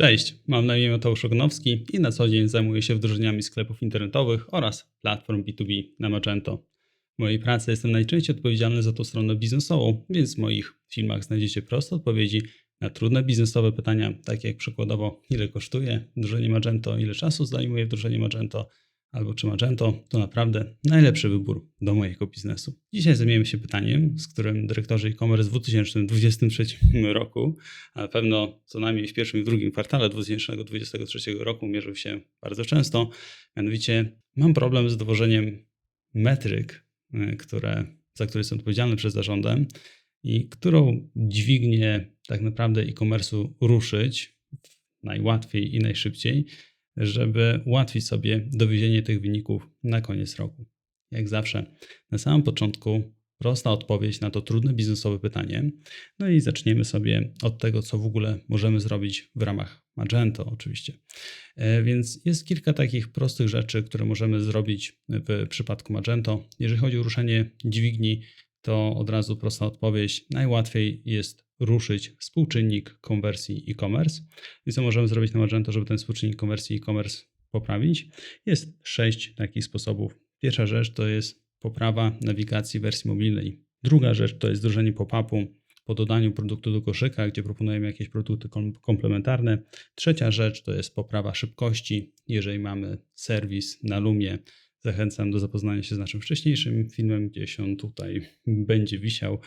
Cześć, mam na imię Mateusz Ognowski i na co dzień zajmuję się wdrożeniami sklepów internetowych oraz platform B2B na Magento. W mojej pracy jestem najczęściej odpowiedzialny za tą stronę biznesową, więc w moich filmach znajdziecie proste odpowiedzi na trudne biznesowe pytania, takie jak przykładowo ile kosztuje wdrożenie Magento, ile czasu zajmuje wdrożenie Magento, albo czy Magento to naprawdę najlepszy wybór do mojego biznesu. Dzisiaj zajmiemy się pytaniem, z którym dyrektorzy e-commerce w 2023 roku, a na pewno co najmniej w pierwszym i drugim kwartale 2023 roku mierzył się bardzo często. Mianowicie mam problem z dowożeniem metryk, y, które, za które jestem odpowiedzialny przez zarządem i którą dźwignię tak naprawdę e-commerce'u ruszyć najłatwiej i najszybciej żeby ułatwić sobie dowiezienie tych wyników na koniec roku. Jak zawsze, na samym początku prosta odpowiedź na to trudne biznesowe pytanie. No i zaczniemy sobie od tego, co w ogóle możemy zrobić w ramach Magento, oczywiście. E, więc jest kilka takich prostych rzeczy, które możemy zrobić w przypadku Magento. Jeżeli chodzi o ruszenie dźwigni, to od razu prosta odpowiedź. Najłatwiej jest ruszyć współczynnik konwersji e-commerce. I co możemy zrobić na Magento, żeby ten współczynnik konwersji e-commerce poprawić? Jest sześć takich sposobów. Pierwsza rzecz to jest poprawa nawigacji wersji mobilnej. Druga rzecz to jest wdrożenie pop-upu po dodaniu produktu do koszyka, gdzie proponujemy jakieś produkty komplementarne. Trzecia rzecz to jest poprawa szybkości. Jeżeli mamy serwis na Lumie, zachęcam do zapoznania się z naszym wcześniejszym filmem, gdzie się tutaj będzie wisiał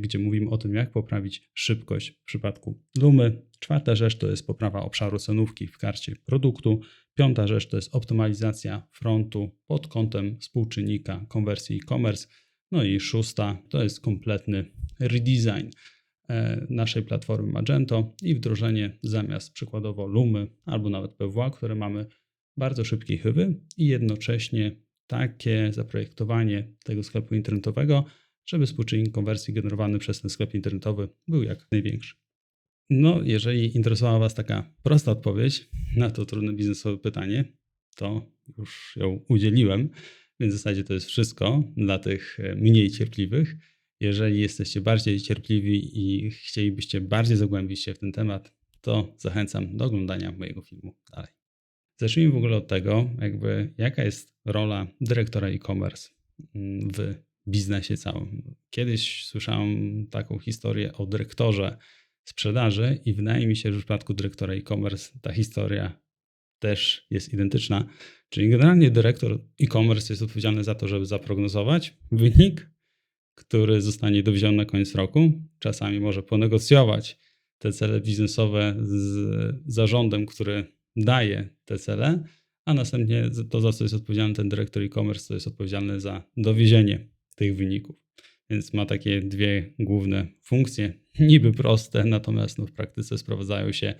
gdzie mówimy o tym, jak poprawić szybkość w przypadku Lumy. Czwarta rzecz to jest poprawa obszaru cenówki w karcie produktu. Piąta rzecz to jest optymalizacja frontu pod kątem współczynnika konwersji e-commerce. No i szósta to jest kompletny redesign e, naszej platformy Magento i wdrożenie zamiast przykładowo Lumy albo nawet PWA, które mamy bardzo szybkiej chyby i jednocześnie takie zaprojektowanie tego sklepu internetowego, żeby współczynnik konwersji generowany przez ten sklep internetowy był jak największy. No, jeżeli interesowała Was taka prosta odpowiedź na to trudne biznesowe pytanie, to już ją udzieliłem, więc w zasadzie to jest wszystko dla tych e, mniej cierpliwych. Jeżeli jesteście bardziej cierpliwi i chcielibyście bardziej zagłębić się w ten temat, to zachęcam do oglądania mojego filmu dalej. Zacznijmy w ogóle od tego, jakby jaka jest rola dyrektora e-commerce mm, w biznesie całym. Kiedyś słyszałem taką historię o dyrektorze sprzedaży i wydaje mi się, że w przypadku dyrektora e-commerce ta historia też jest identyczna. Czyli generalnie dyrektor e-commerce jest odpowiedzialny za to, żeby zaprognozować wynik, który zostanie dowieziony na koniec roku. Czasami może ponegocjować te cele biznesowe z zarządem, który daje te cele, a następnie to, za co jest odpowiedzialny ten dyrektor e-commerce, to jest odpowiedzialny za dowiezienie tych wyników. Więc ma takie dwie główne funkcje, niby proste, natomiast no w praktyce sprowadzają się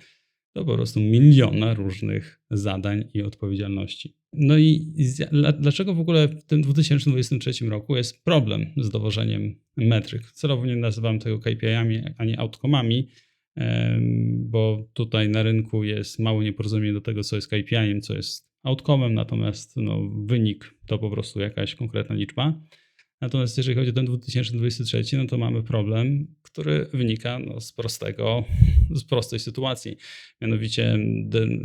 do po prostu miliona różnych zadań i odpowiedzialności. No i dlaczego w ogóle w tym 2023 roku jest problem z dowożeniem metryk? Celowo nie nazywam tego KPI-ami, a nie outcome'ami, bo tutaj na rynku jest mało nieporozumienie do tego, co jest KPI-em, co jest outcome'em, natomiast no, wynik to po prostu jakaś konkretna liczba. Natomiast jeżeli chodzi o ten 2023, no to mamy problem, który wynika no, z prostego, z prostej sytuacji. Mianowicie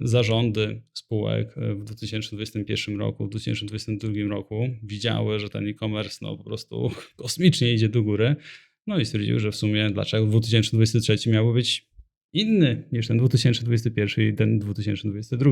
zarządy spółek w 2021 roku, w 2022 roku widziały, że ten e-commerce no, po prostu kosmicznie idzie do góry. No i stwierdziły, że w sumie dlaczego 2023 miało być inny niż ten 2021 i ten 2022.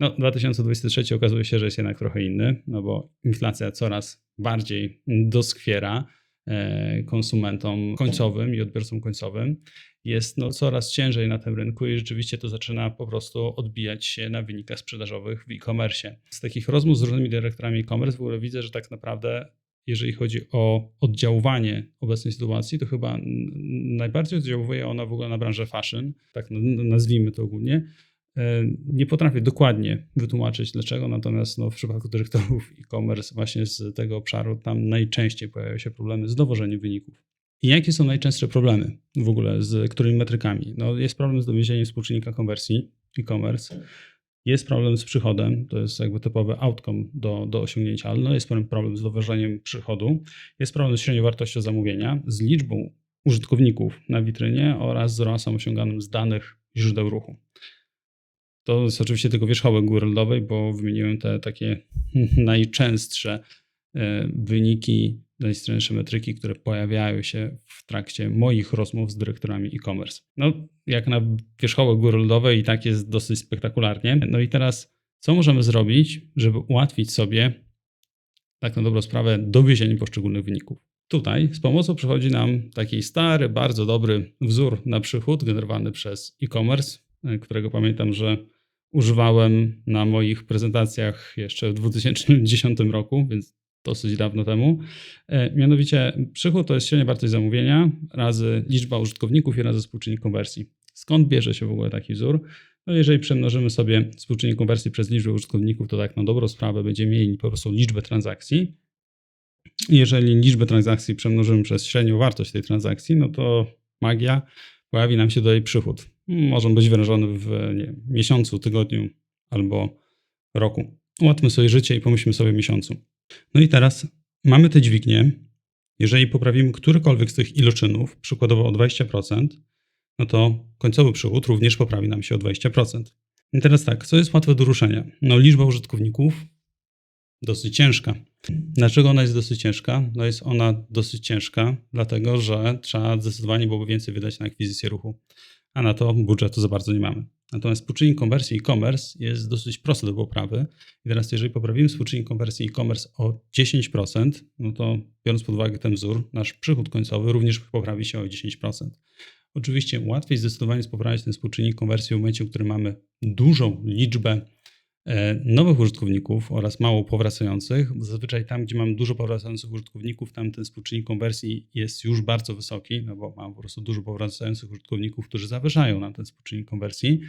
No, 2023 okazuje się, że jest jednak trochę inny, no bo inflacja coraz bardziej doskwiera e, konsumentom końcowym i odbiorcom końcowym. Jest no, coraz ciężej na tym rynku i rzeczywiście to zaczyna po prostu odbijać się na wynikach sprzedażowych w e-commerce. Z takich rozmów z różnymi dyrektorami e-commerce w ogóle widzę, że tak naprawdę jeżeli chodzi o oddziaływanie obecnej sytuacji, to chyba najbardziej oddziałuje ona w ogóle na branżę fashion, tak nazwijmy to ogólnie, nie potrafię dokładnie wytłumaczyć dlaczego, natomiast no, w przypadku dyrektorów e-commerce właśnie z tego obszaru tam najczęściej pojawiają się problemy z dowożeniem wyników. I jakie są najczęstsze problemy w ogóle z którymi metrykami? No, jest problem z dowiezieniem współczynnika konwersji e-commerce, jest problem z przychodem, to jest jakby typowy outcome do, do osiągnięcia, ale no jest problem z dowożeniem przychodu, jest problem z średnią wartością zamówienia, z liczbą użytkowników na witrynie oraz z ROAS-em osiąganym z danych źródeł ruchu. To jest oczywiście tylko wierzchołek góry lodowej, bo wymieniłem te takie najczęstsze e, wyniki, najczęstsze metryki, które pojawiają się w trakcie moich rozmów z dyrektorami e-commerce. No, jak na wierzchołek góry lodowej i tak jest dosyć spektakularnie. No i teraz, co możemy zrobić, żeby ułatwić sobie tak na dobrą sprawę dowiezienie poszczególnych wyników? Tutaj z pomocą przychodzi nam taki stary, bardzo dobry wzór na przychód generowany przez e-commerce, e, którego pamiętam, że używałem na moich prezentacjach jeszcze w 2010 roku, więc dosyć dawno temu. E, mianowicie przychód to jest średnia wartość zamówienia razy liczba użytkowników i razy współczynnik konwersji. Skąd bierze się w ogóle taki wzór? No jeżeli przemnożymy sobie współczynnik konwersji przez liczbę użytkowników, to tak na dobrą sprawę będziemy mieli po prostu liczbę transakcji. Jeżeli liczbę transakcji przemnożymy przez średnią wartość tej transakcji, no to magia, pojawi nam się tutaj przychód. Może być wyrażony w nie, miesiącu, tygodniu albo roku. Ułatwmy sobie życie i pomyślmy sobie miesiącu. No i teraz mamy te dźwignie. Jeżeli poprawimy którykolwiek z tych iloczynów, przykładowo o 20%, no to końcowy przychód również poprawi nam się o 20%. I teraz tak, co jest łatwe do ruszenia? No liczba użytkowników dosyć ciężka. Dlaczego ona jest dosyć ciężka? No jest ona dosyć ciężka, dlatego że trzeba zdecydowanie byłoby więcej wydać na akwizycję ruchu, a na to budżetu za bardzo nie mamy. Natomiast współczynnik konwersji e-commerce jest dosyć prosty do poprawy. I teraz, jeżeli poprawimy współczynnik konwersji e-commerce o 10%, no to biorąc pod uwagę ten wzór, nasz przychód końcowy również poprawi się o 10%. Oczywiście łatwiej zdecydowanie jest poprawić ten współczynnik konwersji w momencie, w którym mamy dużą liczbę nowych użytkowników oraz mało powracających. Zazwyczaj tam, gdzie mam dużo powracających użytkowników, tam ten współczynnik konwersji jest już bardzo wysoki, no bo mam po prostu dużo powracających użytkowników, którzy zawyżają nam ten współczynnik konwersji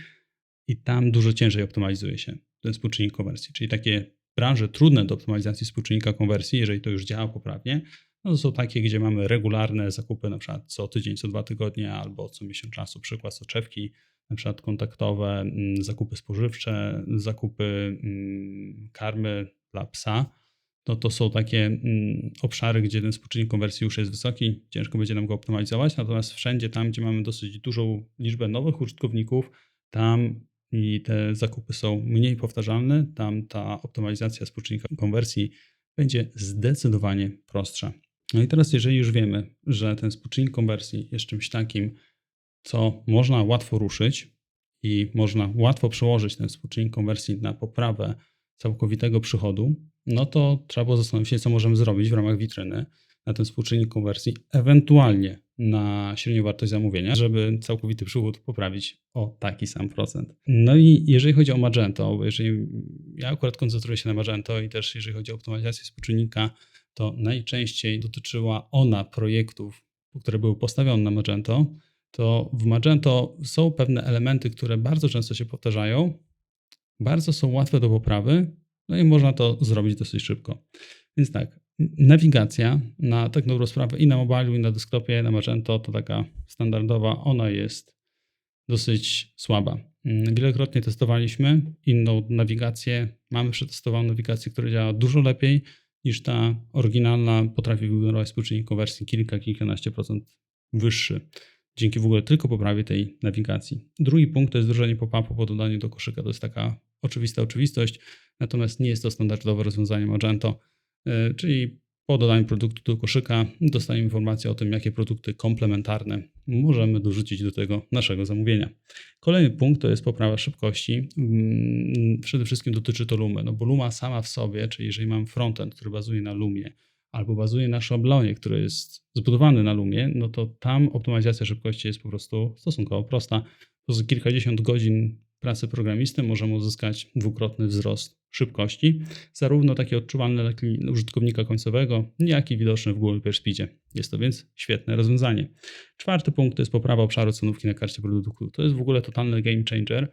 i tam dużo ciężej optymalizuje się ten współczynnik konwersji. Czyli takie branże trudne do optymalizacji współczynnika konwersji, jeżeli to już działa poprawnie, no to są takie, gdzie mamy regularne zakupy, na przykład co tydzień, co dwa tygodnie albo co miesiąc czasu, przykład soczewki, na przykład kontaktowe, mm, zakupy spożywcze, zakupy mm, karmy dla psa, to to są takie mm, obszary, gdzie ten współczynnik konwersji już jest wysoki, ciężko będzie nam go optymalizować, natomiast wszędzie tam, gdzie mamy dosyć dużą liczbę nowych użytkowników, tam i te zakupy są mniej powtarzalne, tam ta optymalizacja współczynnika konwersji będzie zdecydowanie prostsza. No i teraz, jeżeli już wiemy, że ten współczynnik konwersji jest czymś takim, co można łatwo ruszyć i można łatwo przełożyć ten współczynnik konwersji na poprawę całkowitego przychodu, no to trzeba było zastanowić się, co możemy zrobić w ramach witryny na ten współczynnik konwersji, ewentualnie na średnią wartość zamówienia, żeby całkowity przychód poprawić o taki sam procent. No i jeżeli chodzi o Magento, bo jeżeli ja akurat koncentruję się na Magento i też jeżeli chodzi o optymalizację współczynnika, to najczęściej dotyczyła ona projektów, które były postawione na Magento, to w Magento są pewne elementy, które bardzo często się powtarzają, bardzo są łatwe do poprawy, no i można to zrobić dosyć szybko. Więc tak, nawigacja na tak dobrą sprawę i na mobilu, i na desktopie, na Magento to taka standardowa, ona jest dosyć słaba. Wielokrotnie testowaliśmy inną nawigację. Mamy przetestowaną nawigację, która działa dużo lepiej niż ta oryginalna. Potrafi wygenerować współczynnik konwersji kilka, kilkanaście procent wyższy dzięki w ogóle tylko poprawie tej nawigacji. Drugi punkt to jest wdrożenie pop-upu po dodaniu do koszyka. To jest taka oczywista oczywistość, natomiast nie jest to standardowe rozwiązanie Magento, e, czyli po dodaniu produktu do koszyka dostajemy informację o tym, jakie produkty komplementarne możemy dorzucić do tego naszego zamówienia. Kolejny punkt to jest poprawa szybkości. Mm, przede wszystkim dotyczy to Lumy, no bo Luma sama w sobie, czyli jeżeli mam frontend, który bazuje na Lumie, albo bazuje na szablonie, który jest zbudowany na Lumie, no to tam optymalizacja szybkości jest po prostu stosunkowo prosta. Przez kilkadziesiąt godzin pracy programisty możemy uzyskać dwukrotny wzrost szybkości, zarówno taki odczuwalny dla użytkownika końcowego, jak i widoczny w Google Speedzie. Jest to więc świetne rozwiązanie. Czwarty punkt to jest poprawa obszaru cenówki na karcie produktu. To jest w ogóle totalny game changer.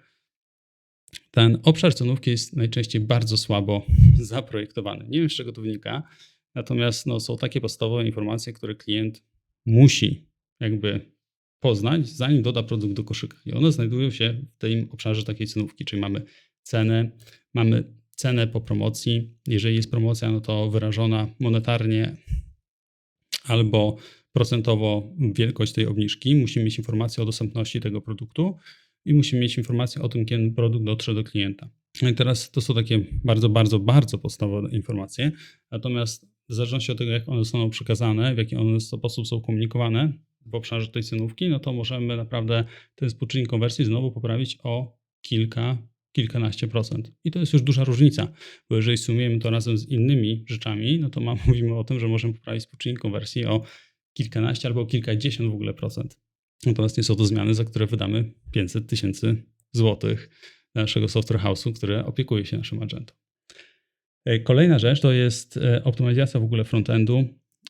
Ten obszar cenówki jest najczęściej bardzo słabo zaprojektowany. Nie wiem, z czego to wynika. Natomiast no, są takie podstawowe informacje, które klient musi jakby poznać, zanim doda produkt do koszyka. I one znajdują się w tym obszarze takiej cenówki, czyli mamy cenę, mamy cenę po promocji. Jeżeli jest promocja, no to wyrażona monetarnie albo procentowo wielkość tej obniżki. Musimy mieć informację o dostępności tego produktu. i musimy mieć informację o tym, kiedy produkt dotrze do klienta. No i teraz to są takie bardzo, bardzo, bardzo podstawowe informacje. Natomiast w zależności od tego, jak one zostaną przekazane, w jaki one sposób są komunikowane w obszarze tej cenówki, no to możemy naprawdę ten współczynnik konwersji znowu poprawić o kilka, kilkanaście procent. I to jest już duża różnica, bo jeżeli sumujemy to razem z innymi rzeczami, no to mówimy o tym, że możemy poprawić współczynnik konwersji o kilkanaście albo kilkadziesiąt w ogóle procent. Natomiast nie są to zmiany, za które wydamy 500 tysięcy złotych naszego software house'u, który opiekuje się naszym agentą. E, kolejna rzecz to jest e, optymalizacja w ogóle frontendu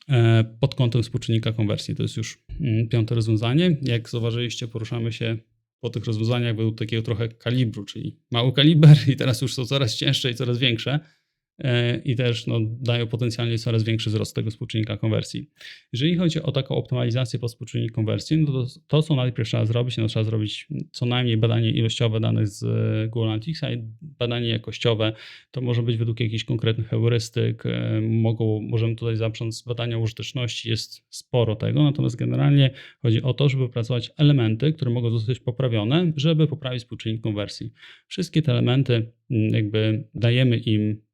e, pod kątem współczynnika konwersji. To jest już mm, piąte rozwiązanie. Jak zauważyliście, poruszamy się po tych rozwiązaniach według takiego trochę kalibru, czyli mały kaliber i teraz już są coraz cięższe i coraz większe. E, i też no, dają potencjalnie coraz większy wzrost tego współczynnika konwersji. Jeżeli chodzi o taką optymalizację po współczynniku konwersji, no to, to co najpierw trzeba zrobić, no trzeba zrobić co najmniej badanie ilościowe danych z e, Google Analyticsa i badanie jakościowe. To może być według jakichś konkretnych heurystyk. E, mogą, możemy tutaj zacząć z badania użyteczności, jest sporo tego, natomiast generalnie chodzi o to, żeby wypracować elementy, które mogą zostać poprawione, żeby poprawić współczynnik konwersji. Wszystkie te elementy jakby dajemy im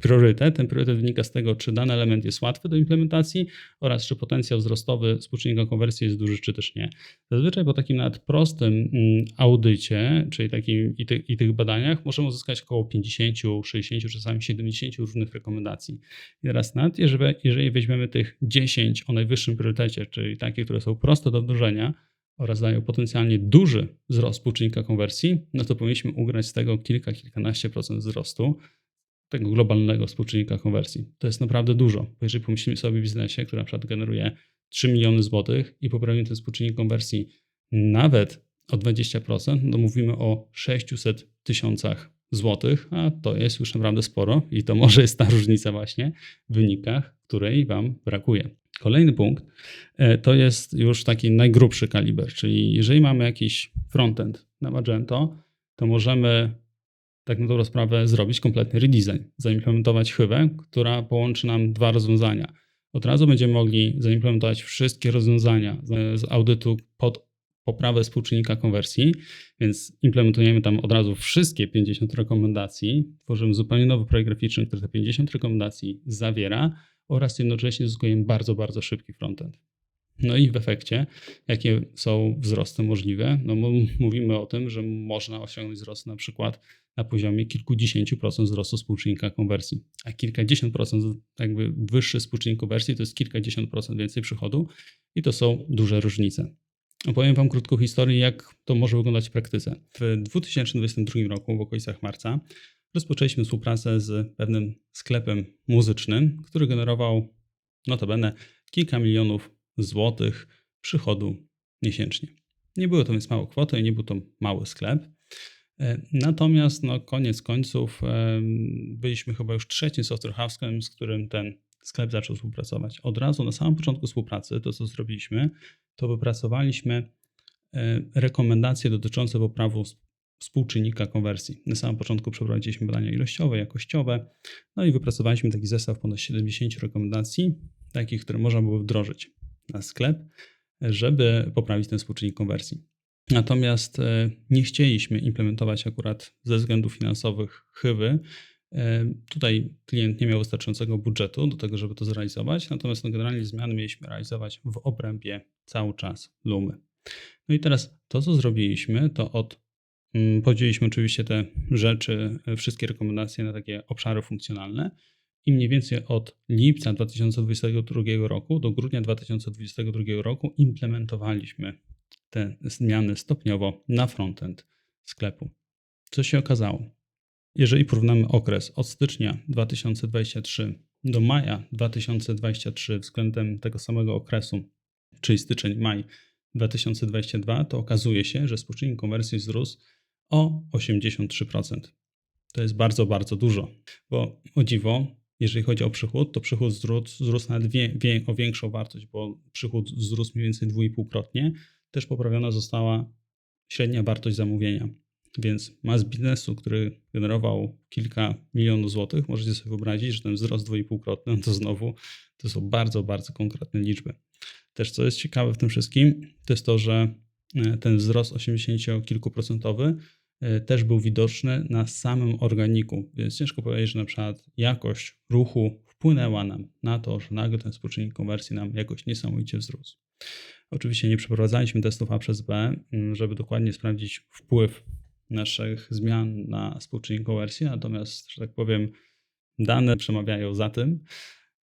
priorytet. Ten priorytet wynika z tego, czy dany element jest łatwy do implementacji oraz czy potencjał wzrostowy współczynnika konwersji jest duży, czy też nie. Zazwyczaj po takim nawet prostym mm, audycie, czyli takim i, ty, i tych badaniach, możemy uzyskać około 50, 60, czasami 70 różnych rekomendacji. I teraz nawet jeżeli, jeżeli weźmiemy tych 10 o najwyższym priorytecie, czyli takie, które są proste do wdrożenia, oraz dają potencjalnie duży wzrost współczynnika konwersji, no to powinniśmy ugrać z tego kilka, kilkanaście procent wzrostu tego globalnego współczynnika konwersji. To jest naprawdę dużo. Bo jeżeli pomyślimy sobie o biznesie, który na przykład generuje 3 miliony złotych i poprawimy ten współczynnik konwersji nawet o 20%, no mówimy o 600 tysiącach złotych, a to jest już naprawdę sporo i to może jest ta różnica właśnie w wynikach, której Wam brakuje. Kolejny punkt e, to jest już taki najgrubszy kaliber, czyli jeżeli mamy jakiś frontend na Magento, to możemy tak na dobrą sprawę zrobić kompletny redesign, zaimplementować chywę, która połączy nam dwa rozwiązania. Od razu będziemy mogli zaimplementować wszystkie rozwiązania z audytu pod poprawę współczynnika konwersji, więc implementujemy tam od razu wszystkie 50 rekomendacji, tworzymy zupełnie nowy projekt graficzny, który te 50 rekomendacji zawiera oraz jednocześnie zyskujemy bardzo, bardzo szybki frontend. No i w efekcie, jakie są wzrosty możliwe? No mówimy o tym, że można osiągnąć wzrost na przykład na poziomie kilkudziesięciu procent wzrostu współczynnika konwersji. A kilkadziesiąt procent, jakby wyższy współczynnik konwersji, to jest kilkadziesiąt procent więcej przychodu i to są duże różnice. Opowiem Wam krótką historię, jak to może wyglądać w praktyce. W 2022 roku, w okolicach marca, rozpoczęliśmy współpracę z pewnym sklepem muzycznym, który generował notabene kilka milionów złotych przychodu miesięcznie. Nie były to więc małe kwoty, nie był to mały sklep. E, natomiast no, koniec końców e, byliśmy chyba już trzecim software house'em, z którym ten sklep zaczął współpracować. Od razu na samym początku współpracy, to co zrobiliśmy, to wypracowaliśmy e, rekomendacje dotyczące poprawy współczynnika konwersji. Na samym początku przeprowadziliśmy badania ilościowe, jakościowe, no i wypracowaliśmy taki zestaw ponad 70 rekomendacji, takich, które można było wdrożyć na sklep, żeby poprawić ten współczynnik konwersji. Natomiast e, nie chcieliśmy implementować akurat ze względów finansowych chywy. E, tutaj klient nie miał wystarczającego budżetu do tego, żeby to zrealizować, natomiast no generalnie zmiany mieliśmy realizować w obrębie cały czas Lumy. No i teraz to, co zrobiliśmy, to od mm, podzieliliśmy oczywiście te rzeczy, e, wszystkie rekomendacje na takie obszary funkcjonalne i mniej więcej od lipca 2022 roku do grudnia 2022 roku implementowaliśmy te zmiany stopniowo na frontend sklepu. Co się okazało? Jeżeli porównamy okres od stycznia 2023 do maja 2023 względem tego samego okresu, czyli styczeń-maj 2022, to okazuje się, że współczynnik konwersji wzrósł o 83%. To jest bardzo, bardzo dużo, bo o dziwo, jeżeli chodzi o przychód, to przychód wzrósł, wzrósł nawet wie, wie, o większą wartość, bo przychód wzrósł mniej więcej 2,5-krotnie, też poprawiona została średnia wartość zamówienia. Więc mas biznesu, który generował kilka milionów złotych, możecie sobie wyobrazić, że ten wzrost dwuipółkrotny to znowu to są bardzo, bardzo konkretne liczby. Też co jest ciekawe w tym wszystkim, to jest to, że e, ten wzrost 80-kilkuprocentowy e, też był widoczny na samym organiku, więc ciężko powiedzieć, że na przykład jakość ruchu wpłynęła nam na to, że nagle ten współczynnik konwersji nam jakoś niesamowicie wzrósł. Oczywiście nie przeprowadzaliśmy testów A przez B, żeby dokładnie sprawdzić wpływ naszych zmian na współczynnik konwersji, natomiast, że tak powiem, dane przemawiają za tym,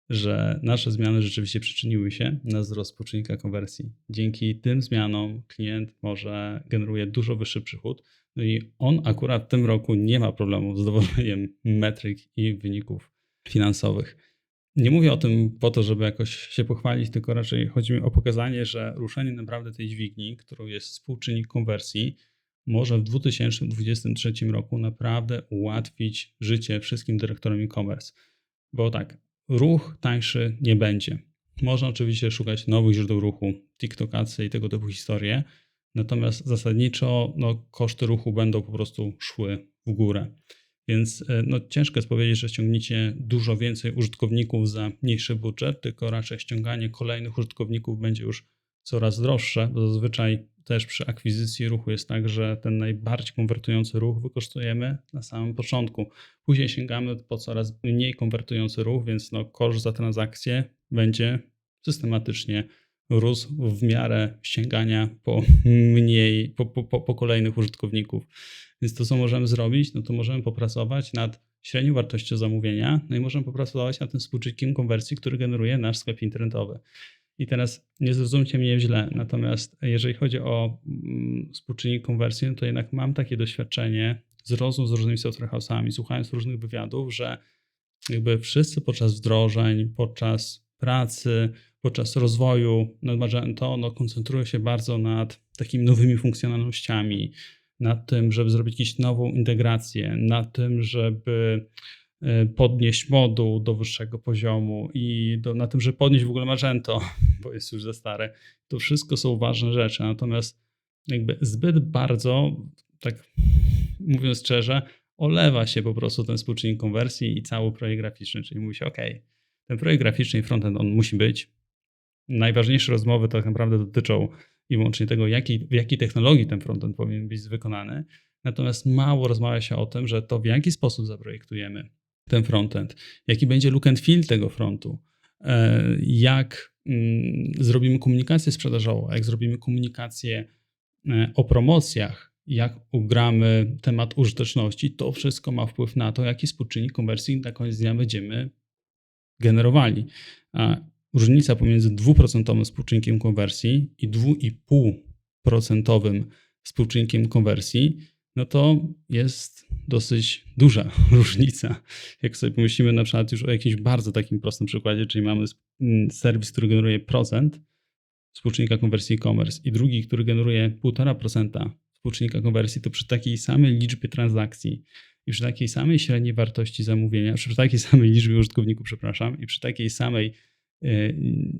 że nasze zmiany rzeczywiście przyczyniły się na wzrost współczynnika konwersji. Dzięki tym zmianom klient może generuje dużo wyższy przychód, no i on akurat w tym roku nie ma problemu z dowoleniem metryk i wyników finansowych. Nie mówię o tym po to, żeby jakoś się pochwalić, tylko raczej chodzi mi o pokazanie, że ruszenie naprawdę tej dźwigni, którą jest współczynnik konwersji, może w 2023 roku naprawdę ułatwić życie wszystkim dyrektorom e-commerce. Bo tak, ruch tańszy nie będzie. Można oczywiście szukać nowych źródeł ruchu, TikTokacy i tego typu historie, natomiast zasadniczo no, koszty ruchu będą po prostu szły w górę. Więc e, no, ciężko jest powiedzieć, że ściągniecie dużo więcej użytkowników za mniejszy budżet, tylko raczej ściąganie kolejnych użytkowników będzie już coraz droższe, bo zazwyczaj też przy akwizycji ruchu jest tak, że ten najbardziej konwertujący ruch wykorzystujemy na samym początku. Później sięgamy po coraz mniej konwertujący ruch, więc no koszt za transakcję będzie systematycznie rósł w miarę sięgania po mniej, po, po, po kolejnych użytkowników. Więc to, co możemy zrobić, no to możemy popracować nad średnią wartością zamówienia, no i możemy popracować nad tym współczynnikiem konwersji, który generuje nasz sklep internetowy. I teraz nie zrozumcie mnie źle, natomiast jeżeli chodzi o mm, współczynnik konwersji, no to jednak mam takie doświadczenie z rozmów z różnymi software house'ami, słuchając różnych wywiadów, że jakby wszyscy podczas wdrożeń, podczas pracy, podczas rozwoju nad Magento no, koncentrują się bardzo nad takimi nowymi funkcjonalnościami, nad tym, żeby zrobić jakąś nową integrację, nad tym, żeby E, podnieść moduł do wyższego poziomu i do, na tym, że podnieść w ogóle Magento, bo jest już za stare. To wszystko są ważne rzeczy, natomiast jakby zbyt bardzo, tak mówiąc szczerze, olewa się po prostu ten współczynnik konwersji i cały projekt graficzny, czyli mówi się, OK, ten projekt graficzny i frontend on musi być. Najważniejsze rozmowy tak naprawdę dotyczą i wyłącznie tego, jaki, w jakiej technologii ten frontend powinien być wykonany. Natomiast mało rozmawia się o tym, że to w jaki sposób zaprojektujemy, ten frontend, jaki będzie look and feel tego frontu, e, jak mm, zrobimy komunikację sprzedażową, jak zrobimy komunikację e, o promocjach, jak ugramy temat użyteczności, to wszystko ma wpływ na to, jaki współczynnik konwersji na koniec dnia będziemy generowali. Różnica pomiędzy 2% współczynnikiem konwersji i 2,5% współczynnikiem konwersji no to jest dosyć duża różnica. Jak sobie pomyślimy na przykład już o jakimś bardzo takim prostym przykładzie, czyli mamy mm, serwis, który generuje procent współczynnika konwersji e-commerce i drugi, który generuje 1,5% współczynnika konwersji, to przy takiej samej liczbie transakcji i przy takiej samej średniej wartości zamówienia, przy takiej samej liczbie użytkowników, przepraszam, i przy takiej samej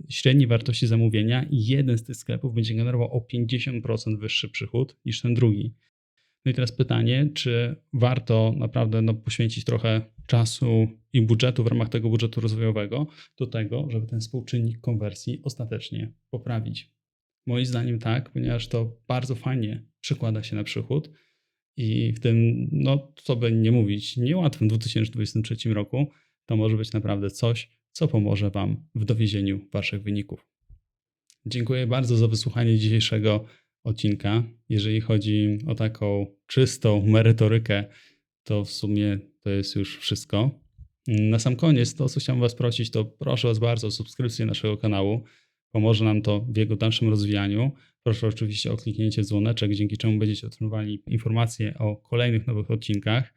średniej wartości zamówienia, jeden z tych sklepów będzie generował o 50% wyższy przychód niż ten drugi. No i teraz pytanie, czy warto naprawdę no, poświęcić trochę czasu i budżetu w ramach tego budżetu rozwojowego do tego, żeby ten współczynnik konwersji ostatecznie poprawić. Moim zdaniem tak, ponieważ to bardzo fajnie przekłada się na przychód i w tym, no co by nie mówić, niełatwym 2023 roku, to może być naprawdę coś, co pomoże Wam w dowiezieniu Waszych wyników. Dziękuję bardzo za wysłuchanie dzisiejszego odcinka. Jeżeli chodzi o taką czystą merytorykę, to w sumie to jest już wszystko. Na sam koniec to, co chciałem Was prosić, to proszę Was bardzo o subskrypcję naszego kanału. Pomoże nam to w jego dalszym rozwijaniu. Proszę oczywiście o kliknięcie dzwoneczek, dzięki czemu będziecie otrzymywali informacje o kolejnych nowych odcinkach.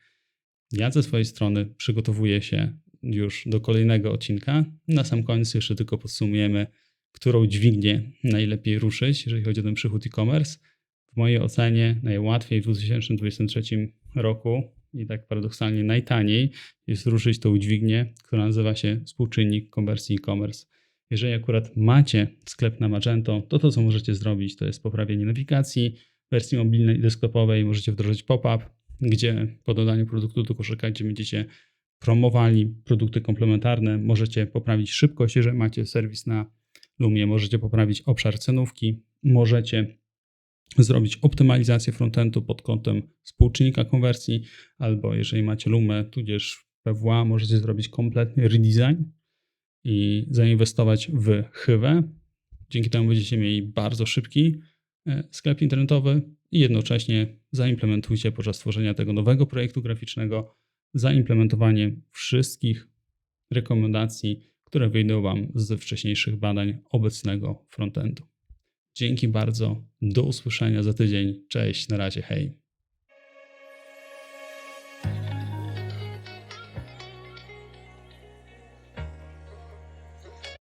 Ja ze swojej strony przygotowuję się już do kolejnego odcinka. Na sam koniec jeszcze tylko podsumujemy którą dźwignię najlepiej ruszyć, jeżeli chodzi o ten przychód e-commerce. W mojej ocenie najłatwiej w 2023 roku i tak paradoksalnie najtaniej jest ruszyć tą dźwignię, która nazywa się współczynnik konwersji e-commerce. Jeżeli akurat macie sklep na Magento, to to, co możecie zrobić, to jest poprawienie nawigacji, wersji mobilnej i desktopowej. Możecie wdrożyć pop-up, gdzie po dodaniu produktu do koszyka, gdzie będziecie promowali produkty komplementarne, możecie poprawić szybkość, jeżeli macie serwis na Lumie. Możecie poprawić obszar cenówki, możecie zrobić optymalizację frontendu pod kątem współczynnika konwersji, albo jeżeli macie Lumę, tudzież PWA, możecie zrobić kompletny redesign i zainwestować w chywę. Dzięki temu będziecie mieli bardzo szybki e, sklep internetowy i jednocześnie zaimplementujcie podczas tworzenia tego nowego projektu graficznego zaimplementowanie wszystkich rekomendacji, które wyjdą Wam z wcześniejszych badań obecnego frontendu. Dzięki bardzo, do usłyszenia za tydzień. Cześć, na razie, hej.